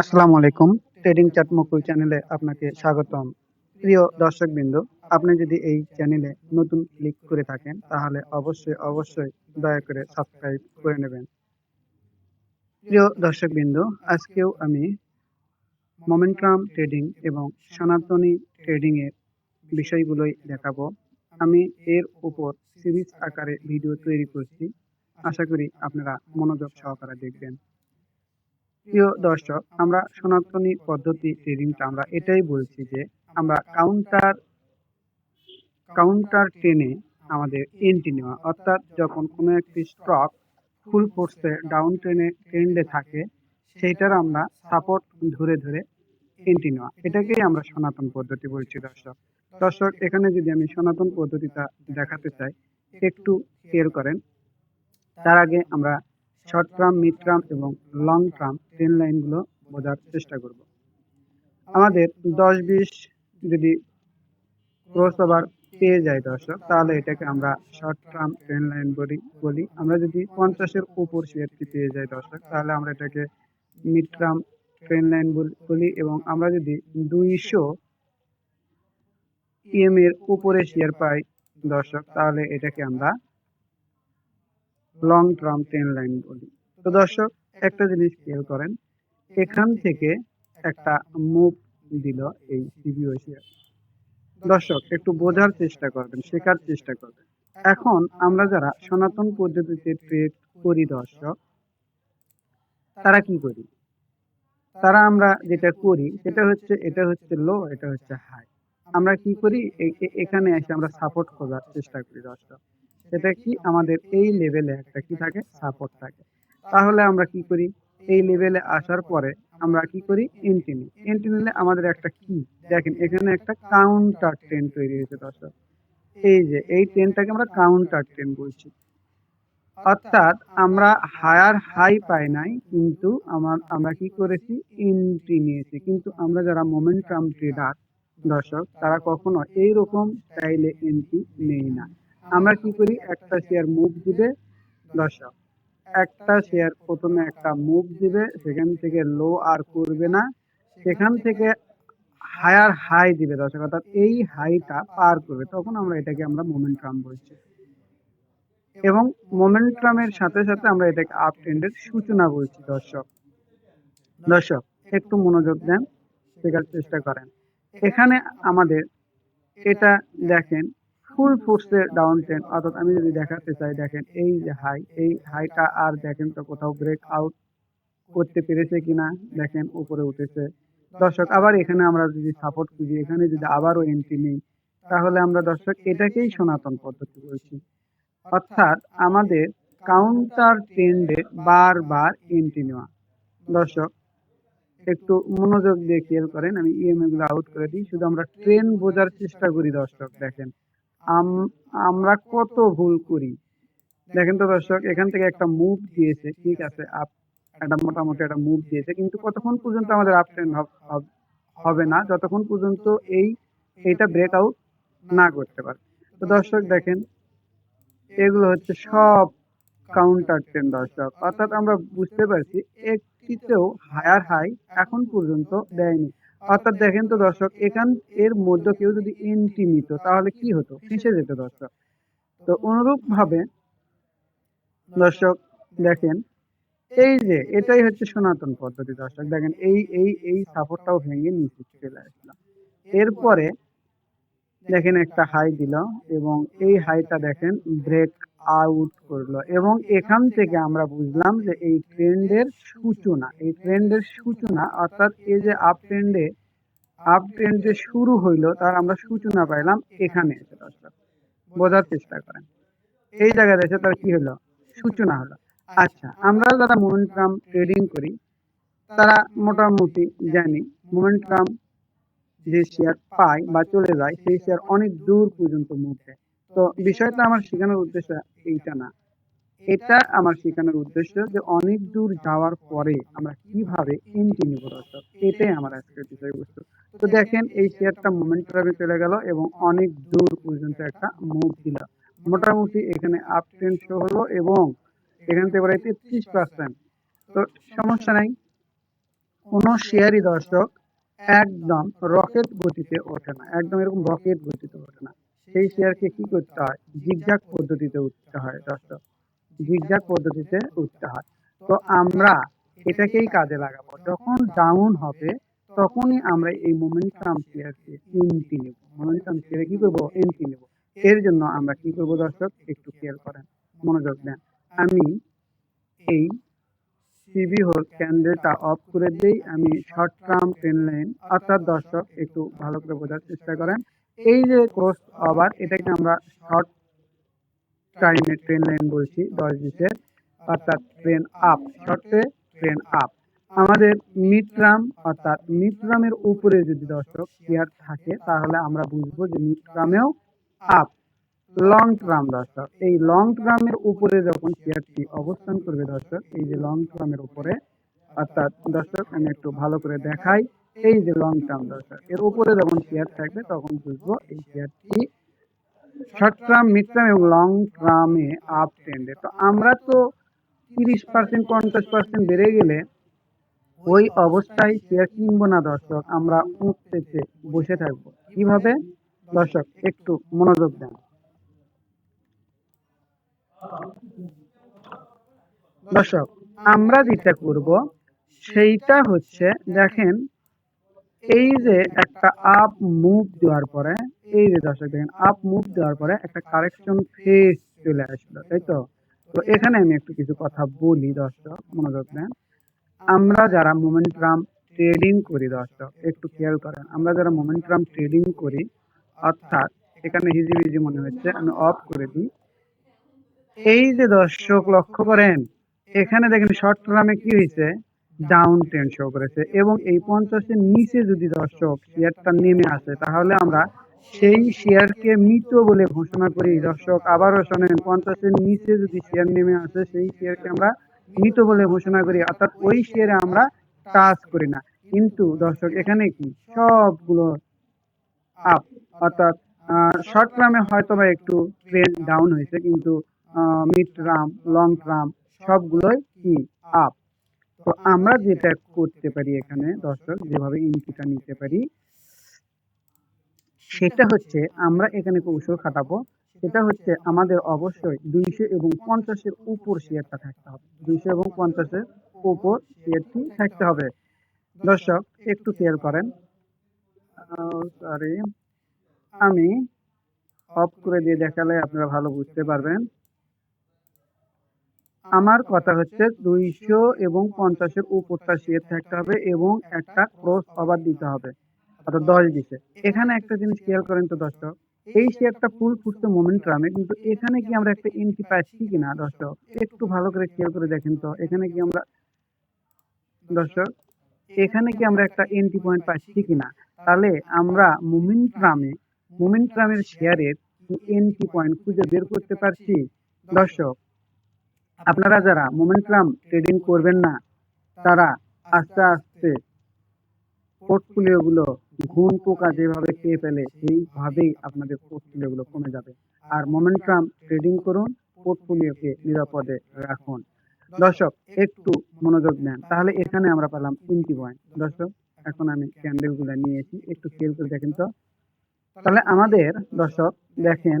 আসসালামু আলাইকুম। ট্রেডিং চাট মুকুল চ্যানেলে আপনাকে স্বাগতম। প্রিয় দর্শকবৃন্দ, আপনি যদি এই চ্যানেলে নতুন ক্লিক করে থাকেন, তাহলে অবশ্যই অবশ্যই দয়া করে সাবস্ক্রাইব করে নেবেন। প্রিয় দর্শকবৃন্দ, আজকেও আমি মোমেন্টাম ট্রেডিং এবং সনাতনী ট্রেডিং এর বিষয়গুলোই দেখাবো। আমি এর উপর সিরিজ আকারে ভিডিও তৈরি করছি। আশা করি আপনারা মনোযোগ সহকারে দেখবেন। প্রিয় দর্শক, আমরা সনাতনী পদ্ধতি ট্রেডিংটা আমরা এটাই বলছি যে আমরা কাউন্টার কাউন্টার টেনে আমাদের এন্ট্রি নেওয়া। অর্থাৎ যখন কোনো একটি স্টক ফুল ফোর্সে ডাউন ট্রেনে ট্রেন্ডে থাকে, সেইটার আমরা সাপোর্ট ধরে ধরে এন্ট্রি নেওয়া। এটাকেই আমরা সনাতন পদ্ধতি বলছি দর্শক। দর্শক, এখানে যদি আমি সনাতন পদ্ধতিটা দেখাতে চাই, একটু কেয়ার করেন। তার আগে আমরা শর্ট টার্ম মিড টার্ম এবং লং টার্ম ট্রেন লাইনগুলো বোঝার চেষ্টা করব। আমাদের দশ বিশ যদি ক্রস ওভার পেয়ে যায় দর্শক, তাহলে এটাকে আমরা শর্ট টার্ম ট্রেন লাইন বলি বলি। আমরা যদি পঞ্চাশের উপর শেয়ারটি পেয়ে যাই দর্শক, তাহলে আমরা এটাকে মিড টার্ম ট্রেন লাইন বলি এবং আমরা যদি দুইশো ইএম এর উপরে শেয়ার পাই দর্শক, তাহলে এটাকে আমরা লং টার্ম ট্রেন লাইন বলি। তো দর্শক, একটা জিনিস খেয়াল করেন, এখান থেকে একটা মুভ দিল এই সিবিও শেয়ার দর্শক, একটু বোঝার চেষ্টা করবেন, শেখার চেষ্টা করবেন। এখন আমরা যারা সনাতন পদ্ধতিতে ট্রেড করি দর্শক, তারা কি করি? তারা আমরা যেটা করি, সেটা হচ্ছে, এটা হচ্ছে লো এটা হচ্ছে হাই আমরা কি করি? এখানে এসে আমরা সাপোর্ট করার চেষ্টা করি দর্শক। সেটা কি আমাদের এই লেভেলে একটা কি থাকে? সাপোর্ট থাকে। তাহলে আমরা কি করি? এই লেভেলে আসার পরে আমরা কি করি? এন্ট্রি নিই। এন্ট্রি নিলে আমাদের একটা কি? দেখেন, এখানে একটা কাউন্টার ট্রেন তৈরি হয়েছে, দর্শক। এই যে, এই ট্রেনটাকে আমরা কাউন্টার ট্রেন বলছি। অর্থাৎ আমরা হায়ার হাই পাই নাই, কিন্তু আমার, আমরা কি করেছি? এন্ট্রি নিয়েছি। কিন্তু আমরা যারা মোমেন্টাম ট্রেডার দর্শক, তারা কখনো এইরকম স্টাইলে এন্ট্রি নেই না। আমরা কি করি? একটা শেয়ার মুভ দিবে দর্শক একটা শেয়ার প্রথমে একটা মুভ দিবে, সেখান থেকে লো আর করবে না। সেখান থেকে হায়ার হাই দিবে দর্শক অর্থাৎ এই হাইটা পার করবে। তখন আমরা এটাকে আমরা মোমেন্টাম বলছি। এবং মোমেন্টামের সাথে সাথে আমরা এটাকে আপ ট্রেন্ডের সূচনা বলছি, দর্শক। দর্শক, একটু মনোযোগ দেন, শেখার চেষ্টা করেন। এখানে আমাদের এটা দেখেন ফুল ফোর্সে ডাউন ট্রেন অর্থাৎ আমি যদি দেখাতে চাই, দেখেন এই যে হাই এই হাইটা আর দেখেন তো কোথাও ব্রেক আউট করতে পেরেছে কিনা, দেখেন উপরে উঠেছে। দর্শক, আবার এখানে আমরা যদি সাপোর্ট খুঁজি, এখানে যদি আবারও এন্ট্রি নিই, তাহলে আমরা দর্শক এটাকেই সনাতন পদ্ধতি বলছি। অর্থাৎ আমাদের কাউন্টার ট্রেন্ডে বারবার এন্ট্রি নেওয়া। দর্শক, একটু মনোযোগ দিয়ে খেয়াল করেন, আমি ইএমএ গুলো আউট করে দিই। শুধু আমরা ট্রেন বোঝার চেষ্টা করি দর্শক, দেখেন। আমরা কত ভুল করি। দেখেন তো দর্শক, এখান থেকে একটা মুভ দিয়েছে, ঠিক আছে আপ একটা মোটামুটি একটা মুভ দিয়েছে, কিন্তু কতক্ষণ পর্যন্ত আমাদের আপ ট্রেন্ড হবে না, যতক্ষণ পর্যন্ত এই, এইটা ব্রেক আউট না করতে পারে। তো দর্শক দেখেন, এগুলো হচ্ছে সব কাউন্টার ট্রেন দর্শক, অর্থাৎ আমরা বুঝতে পারছি একটিতেও হায়ার হাই এখন পর্যন্ত দেয়নি। অর্থাৎ দেখেন তো দর্শক, এখান এর মধ্যে কেউ যদি এন্ট্রি নিত, তাহলে কি হতো? ফেসে যেত দর্শক। তো অনুরূপ ভাবে দর্শক, দেখেন, এই যে এটাই হচ্ছে সনাতন পদ্ধতি দর্শক। দেখেন, এই এই এই সাপোর্টটাও ভেঙে নিচে চলে আসলাম। এরপরে দেখেন একটা হাই দিল এবং এই হাইটা দেখেন ব্রেক আউট করল। এবং এখান থেকে আমরা বুঝলাম যে এই ট্রেন্ডের সূচনা, এই ট্রেন্ডের সূচনা, অর্থাৎ এই যে আপ ট্রেন্ডে আপ ট্রেন্ড যে শুরু হইল, তার আমরা সূচনা পাইলাম এখানে এসে দর্শক, বোঝার চেষ্টা করেন। এই জায়গায় এসে তার কি হলো? সূচনা হলো। আচ্ছা আমরা যারা মোমেন্টাম ট্রেডিং করি, তারা মোটামুটি জানি মোমেন্টাম যে শেয়ার পায় বা চলে যায়, সেই শেয়ার অনেক দূর পর্যন্ত মুভ দেয় তো বিষয়টা আমার শেখানোর উদ্দেশ্য এইটা না। এটা আমার শেখানোর উদ্দেশ্য যে অনেক দূর যাওয়ার পরে আমরা কীভাবে এন্ট্রি নিব এটাই আমার আজকের বিষয়বস্তু। তো দেখেন এই শেয়ারটা মোমেন্টামে চলে গেল এবং অনেক দূর পর্যন্ত একটা মুভ দিল। মোটামুটি এখানে আপ ট্রেন্ড শো হলো এবং এখান থেকে প্রায় তেত্রিশ পার্সেন্ট তো সমস্যা নাই, কোনো শেয়ারই দর্শক একদম রকেট গতিতে ওঠে না, একদম এরকম রকেট গতিতে ওঠে না। সেই শেয়ারকে কি করতে হয়? জিগজাগ পদ্ধতিতে উঠতে হয়, দর্শক। জিগজাগ পদ্ধতিতে উঠতে হয়। তো আমরা এটাকেই কাজে লাগাবো। যখন ডাউন হবে, তখনই আমরা এই মোমেন্টাম শেয়ারকে এন্ট্রি নেব। মোমেন্টাম শেয়ারে কি করব? এন্ট্রি নেব। এর জন্য আমরা কি করব, দর্শক? একটু খেয়াল করেন, মনোযোগ দেন। আমি এই সিবি হোল ক্যান্ডেলটা অফ করে দেই। আমি শর্ট টার্ম ট্রেন লাইন অর্থাৎ দর্শক, একটু ভালো করে বোঝার চেষ্টা করেন। এই যে ক্রস ওভার এটাকে আমরা শর্ট টাইমের ট্রেন লাইন বলছি, দশ বিশের অর্থাৎ ট্রেন আপ শর্টে ট্রেন আপ আমাদের মিড টার্ম অর্থাৎ মিড টার্মের উপরে যদি দর্শক শেয়ার থাকে, তাহলে আমরা বুঝব যে মিড টার্মেও আপ লং টার্ম দর্শক, এই লং ট্রামের উপরে যখন শেয়ারটি অবস্থান করবে দর্শক, এই যে লং ট্রামের উপরে, অর্থাৎ দর্শক আমি একটু ভালো করে দেখাই। এই যে লং টার্ম দর্শক এর উপরে যখন শেয়ার থাকবে তখন বুঝব এই শেয়ারটি শর্ট টার্ম মিড টার্ম এবং লং টার্মে আপ ট্রেন্ডে তো আমরা তো তিরিশ পার্সেন্ট পঞ্চাশ পার্সেন্ট বেড়ে গেলে ওই অবস্থায় শেয়ার কিনবো না দর্শক, আমরা উঠতেছে, বসে থাকব। কীভাবে? দর্শক, একটু মনোযোগ দেন। দর্শক, আমরা যেটা করব, সেইটা হচ্ছে, দেখেন এই যে একটা আপ মুভ দেওয়ার পরে, এই যে দর্শক দেখেন আপ মুভ দেওয়ার পরে একটা কারেকশন ফেস চলে আসলো, তাই তো? তো এখানে আমি একটু কিছু কথা বলি দর্শক, মনোযোগ দেন। আমরা যারা মোমেন্টাম ট্রেডিং করি দর্শক, একটু খেয়াল করেন, আমরা যারা মোমেন্টাম ট্রেডিং করি, অর্থাৎ এখানে হিজিবিজি মনে হচ্ছে, আমি অফ করে দিই। এই যে দর্শক লক্ষ্য করেন, এখানে দেখেন শর্ট টার্মে কি হয়েছে? ডাউন ট্রেন্ড শো করেছে এবং এই পঞ্চাশের নিচে যদি দর্শক শেয়ারটা নেমে আসে, তাহলে আমরা সেই শেয়ারকে মৃত বলে ঘোষণা করি। দর্শক, আবারও শোনেন, পঞ্চাশের নিচে যদি শেয়ার নেমে আসে, সেই শেয়ারকে আমরা মৃত বলে ঘোষণা করি, অর্থাৎ ওই শেয়ারে আমরা টাচ করি না। কিন্তু দর্শক, এখানে কি? সবগুলো আপ অর্থাৎ শর্ট টার্মে হয়তো বা একটু ট্রেন্ড ডাউন হয়েছে, কিন্তু মিড টার্ম লং টার্ম সবগুলোই কি? আপ তো আমরা যেটা করতে পারি এখানে, দর্শক, যেভাবে ইনকিটা নিতে পারি, সেটা হচ্ছে আমরা এখানে কৌশল খাটাবো। সেটা হচ্ছে আমাদের অবশ্যই দুইশো এবং পঞ্চাশের উপর শেয়ারটা থাকতে হবে। দুইশো এবং পঞ্চাশের উপর শেয়ারটি থাকতে হবে। দর্শক, একটু খেয়াল করেন। আমি অফ করে দিয়ে দেখালে আপনারা ভালো বুঝতে পারবেন। আমার কথা হচ্ছে দুইশো এবং পঞ্চাশের উপরটা শেয়ার থাকতে হবে এবং একটা ক্রস ওভার দিতে হবে, অর্থাৎ দশ দিছে। এখানে একটা জিনিস খেয়াল করেন তো দর্শক, এই শেয়ারটা ফুল ফুটছে মোমেন্টামে কিন্তু এখানে কি আমরা একটা এন্ট্রি পাচ্ছি কিনা দর্শক? একটু ভালো করে খেয়াল করে দেখেন তো, এখানে কি আমরা দর্শক, এখানে কি আমরা একটা এন্ট্রি পয়েন্ট পাচ্ছি কিনা? তাহলে আমরা মোমেন্টামে মোমেন্টামের শেয়ারের এন্ট্রি পয়েন্ট খুঁজে বের করতে পারছি। দর্শক আপনারা যারা মোমেন্টাম ট্রেডিং করবেন না, তারা আস্তে আস্তে পোর্টফোলিও গুলো ঘুম পোকা যেভাবে খেয়ে ফেলে, সেইভাবেই আপনাদের পোর্টফোলিও গুলো কমে যাবে। আর মোমেন্টাম ট্রেডিং করুন পোর্টফোলিওকে নিরাপদে রাখুন। দর্শক, একটু মনোযোগ দেন, তাহলে এখানে আমরা পেলাম তিনটি পয়েন্ট দর্শক, এখন আমি ক্যান্ডেলগুলো নিয়েছি একটু খেয়াল করে দেখেন তো। তাহলে আমাদের, দর্শক, দেখেন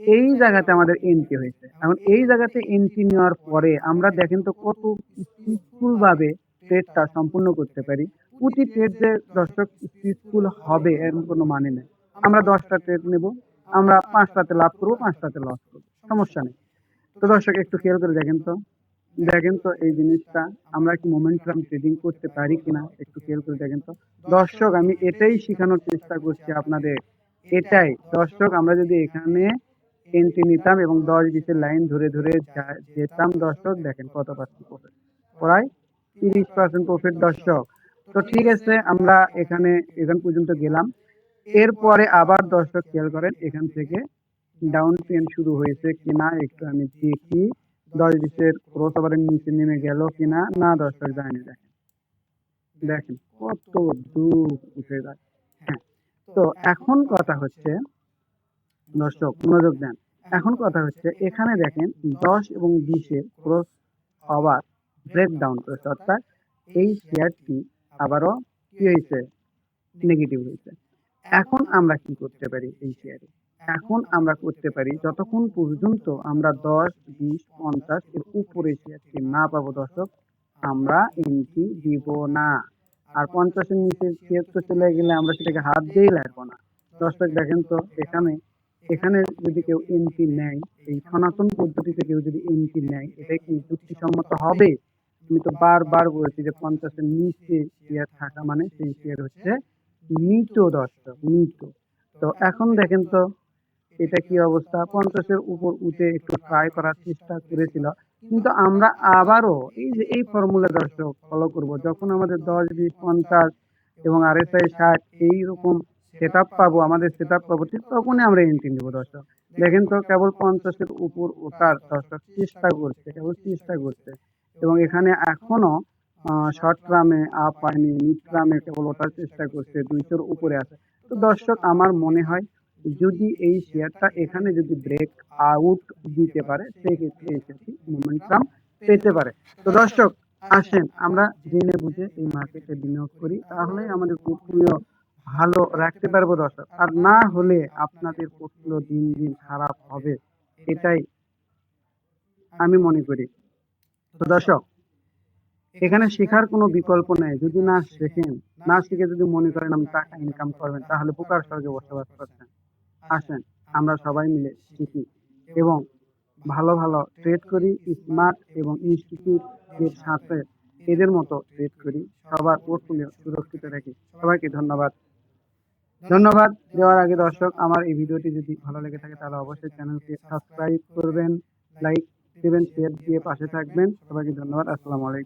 এই জায়গাতে আমাদের এন্ট্রি হয়েছে। এখন এই জায়গাতে এন্ট্রি নেওয়ার পরে আমরা দেখেন তো কত পিসফুল ভাবে ট্রেডটা সম্পূর্ণ করতে পারি। প্রতি ট্রেড যে দর্শক পিসফুল হবে এর কোনো মানে নেই। আমরা দশটা ট্রেড নেব, আমরা পাঁচটাতে লাভ করব, পাঁচটাতে লস করব। সমস্যা নেই। তো দর্শক, একটু খেয়াল করে দেখেন তো। দেখেন তো এই জিনিসটা, আমরা কি মোমেন্টাম ট্রেডিং করতে পারি কিনা একটু খেয়াল করে দেখেন তো। দর্শক, আমি এটাই শেখানোর চেষ্টা করছি আপনাদের। এটাই। দর্শক, আমরা যদি এখানে এন্ট্রি নিতাম এবং দশ বিশের লাইন ধরে ধরে যেতাম দর্শক, দেখেন কত পার্সেন্ট প্রফিট প্রায় তিরিশ পার্সেন্ট প্রফিট দর্শক। তো ঠিক আছে, আমরা এখানে, এখান পর্যন্ত গেলাম। এরপরে আবার দর্শক খেয়াল করেন, এখান থেকে ডাউন ট্রেন শুরু হয়েছে কিনা একটু আমি দেখি, দশ বিশের ক্রস ওভারের নিচে নেমে গেল কিনা? না দর্শক যায়নি দেখেন। দেখেন কত দূর উঠে যায়। হ্যাঁ তো এখন কথা হচ্ছে দর্শক, মনোযোগ দেন। এখন কথা হচ্ছে, এখানে দেখেন দশ এবং বিশের ক্রস ওভার ব্রেক ডাউন করেছে অর্থাৎ এই শেয়ারটি আবারও কি হয়েছে? নেগেটিভ হয়েছে। এখন আমরা কি করতে পারি এই শেয়ারে এখন আমরা করতে পারি, যতক্ষণ পর্যন্ত আমরা দশ, বিশ, পঞ্চাশ এর উপরে শেয়ারটি না পাবো দর্শক, আমরা এন্ট্রি দিব না। আর পঞ্চাশের নিচে শেয়ার তো চলে গেলে আমরা সেটাকে হাত দিয়েই লাগবো না। দর্শক দেখেন তো, এখানে এখানে যদি কেউ এন্ট্রি নেয়, এই সনাতন পদ্ধতিতে কেউ যদি এন্ট্রি নেয় এটা কি যুক্তিসম্মত হবে? আমি তো বারবার বলেছি যে পঞ্চাশের নিচে শেয়ার থাকা মানে সেই শেয়ার হচ্ছে মৃত দর্শক মৃত। তো এখন দেখেন তো, এটা কি অবস্থা? পঞ্চাশের উপর উঠে একটু ট্রাই করার চেষ্টা করেছিল। কিন্তু আমরা আবারও এই যে এই ফর্মুলা দর্শক ফলো করব, যখন আমাদের দশ, বিশ, পঞ্চাশ এবং আর এস আই ষাট এইরকম সেট আপ পাবো, আমাদের সেট আপ পাবো, ঠিক তখনই আমরা এন্ট্রি নেব, দর্শক। দেখেন তো কেবল পঞ্চাশের উপর ওঠার, দর্শক, চেষ্টা করছে, কেবল চেষ্টা করছে। এবং এখানে এখনও শর্ট টার্মে আপ পায়নি মিড টার্মে কেবল ওঠার চেষ্টা করছে, দুইশোর উপরে আছে। তো দর্শক, আমার মনে হয় যদি এই শেয়ারটা এখানে যদি ব্রেক আউট দিতে পারে, সেক্ষেত্রে এই শেয়ারটি মোমেন্টাম পেতে পারে। তো দর্শক, আসেন, আমরা জেনে বুঝে এই মার্কেটে বিনিয়োগ করি। তাহলে আমাদের পোর্টফোলিও ভালো রাখতে পারব দর্শক। আর না হলে আপনাদের পোর্টফোলিও দিন দিন খারাপ হবে এটাই আমি মনে করি। তো দর্শক এখানে শেখার কোনো বিকল্প নেই। যদি না শেখেন না শিখে যদি মনে করেন আমি টাকা ইনকাম করবেন তাহলে পোকার স্বর্গে বসবাস করছেন। আসেন আমরা সবাই মিলে শিখি এবং ভালো ভালো ট্রেড করি স্মার্ট এবং ইনস্টিটিউট এর সাথে এদের মতো ট্রেড করি সবার পোর্টফোলিও সুরক্ষিত রাখি। সবাইকে ধন্যবাদ। ধন্যবাদ। দেওয়ার আগে দর্শক, আমার এই ভিডিওটি যদি ভালো লেগে থাকে তাহলে অবশ্যই চ্যানেলকে সাবস্ক্রাইব করবেন, লাইক দেবেন শেয়ার দিয়ে পাশে থাকবেন। সবাইকে ধন্যবাদ, আসসালামু আলাইকুম।